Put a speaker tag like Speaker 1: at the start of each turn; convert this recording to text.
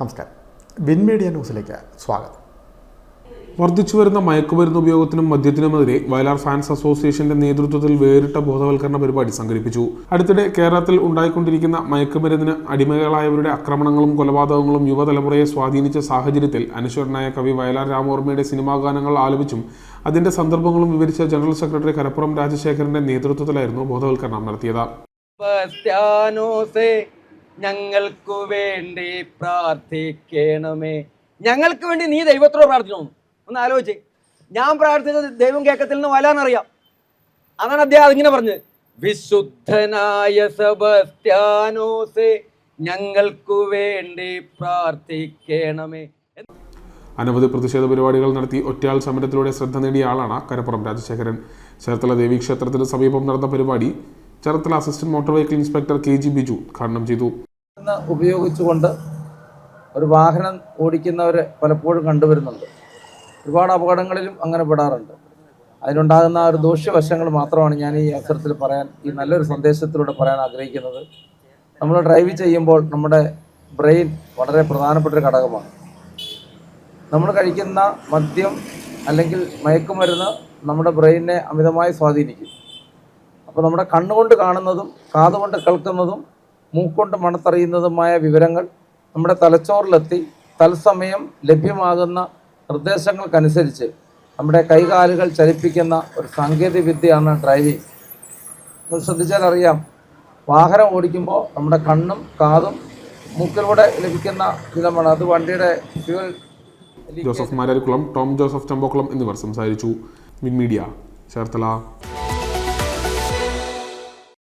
Speaker 1: നമസ്കാരം. Win media ന്യൂസിലേക്ക് സ്വാഗതം.
Speaker 2: വർദ്ധിച്ചു വരുന്ന മയക്കുമരുന്ന് ഉപയോഗത്തിനും മദ്യത്തിനുമെതിരെ വയലാർ ഫാൻസ് അസോസിയേഷന്റെ നേതൃത്വത്തിൽ വേറിട്ട ബോധവൽക്കരണ പരിപാടി സംഘടിപ്പിച്ചു. അടുത്തിടെ കേരളത്തിൽ ഉണ്ടായിക്കൊണ്ടിരിക്കുന്ന മയക്കുമരുന്നിന് അടിമകളായവരുടെ ആക്രമണങ്ങളും കൊലപാതകങ്ങളും യുവതലമുറയെ സ്വാധീനിച്ച സാഹചര്യത്തിൽ അനശ്വരനായ കവി വയലാർ രാമവർമ്മയുടെ സിനിമാ ഗാനങ്ങൾ ആലപിച്ചും അതിന്റെ സന്ദർഭങ്ങളും വിവരിച്ച ജനറൽ സെക്രട്ടറി കരപ്പുറം രാജശേഖരന്റെ നേതൃത്വത്തിലായിരുന്നു ബോധവൽക്കരണം നടത്തിയത്.
Speaker 3: ഞങ്ങൾക്കു വേണ്ടി പ്രാർത്ഥിക്കണമേ. ഞങ്ങൾക്ക് വേണ്ടി നീ ദൈവത്തോട് പ്രാർത്ഥിക്കണം. ഒന്ന് ആലോചിച്ച്. ഞാൻ പ്രാർത്ഥിച്ചത് ദൈവം കേൾക്കത്തിൽ വലാന്നറിയാം അതാണ് അദ്ദേഹം അതിങ്ങനെ പറഞ്ഞത്. വിശുദ്ധനായ സെബാസ്റ്റ്യാനോസേ ഞങ്ങൾക്കു വേണ്ടി പ്രാർത്ഥിക്കണമേ.
Speaker 2: അനവധി പ്രതിഷേധ പരിപാടികൾ നടത്തി ഒറ്റയാൾ സമരത്തിലൂടെ ശ്രദ്ധ നേടിയ ആളാണ് കരപ്പുറം രാജശേഖരൻ. ചേർത്തല ദേവീക്ഷേത്രത്തിന് സമീപം നടന്ന പരിപാടി Cherthala assistant motor vehicle inspector K G Biju ഉദ്ഘാടനം ചെയ്തു.
Speaker 4: ഉപയോഗിച്ചുകൊണ്ട് ഒരു വാഹനം ഓടിക്കുന്നവരെ പലപ്പോഴും കണ്ടുവരുന്നുണ്ട്. ഒരുപാട് അപകടങ്ങളിലും അങ്ങനെ പെടാറുണ്ട്. അതിനുണ്ടാകുന്ന ഒരു ദൂഷ്യവശങ്ങൾ മാത്രമാണ് ഞാൻ ഈ അവസരത്തിൽ പറയാൻ ഈ നല്ലൊരു സന്ദേശത്തിലൂടെ പറയാൻ ആഗ്രഹിക്കുന്നത്. നമ്മൾ ഡ്രൈവ് ചെയ്യുമ്പോൾ നമ്മുടെ ബ്രെയിൻ വളരെ പ്രധാനപ്പെട്ട ഒരു ഘടകമാണ്. നമ്മൾ കഴിക്കുന്ന മദ്യം അല്ലെങ്കിൽ മയക്കുമരുന്ന് നമ്മുടെ ബ്രെയിനിനെ അമിതമായി സ്വാധീനിക്കും. അപ്പോൾ നമ്മുടെ കണ്ണുകൊണ്ട് കാണുന്നതും കാതുകൊണ്ട് കേൾക്കുന്നതും മൂക്കൊണ്ട് മണത്തറിയുന്നതുമായ വിവരങ്ങൾ നമ്മുടെ തലച്ചോറിലെത്തി തത്സമയം ലഭ്യമാകുന്ന നിർദ്ദേശങ്ങൾക്കനുസരിച്ച് നമ്മുടെ കൈകാലുകൾ ചലിപ്പിക്കുന്ന ഒരു സാങ്കേതിക വിദ്യയാണ് ഡ്രൈവിംഗ്. നമ്മൾ ശ്രദ്ധിച്ചാൽ അറിയാം വാഹനം ഓടിക്കുമ്പോൾ നമ്മുടെ കണ്ണും കാതും മൂക്കിലൂടെ ലഭിക്കുന്ന വിധമാണ് അത് വണ്ടിയുടെ
Speaker 2: Joseph Mararikulam Tom Joseph Champakulam എന്നിവർ സംസാരിച്ചു. Win media Cherthala.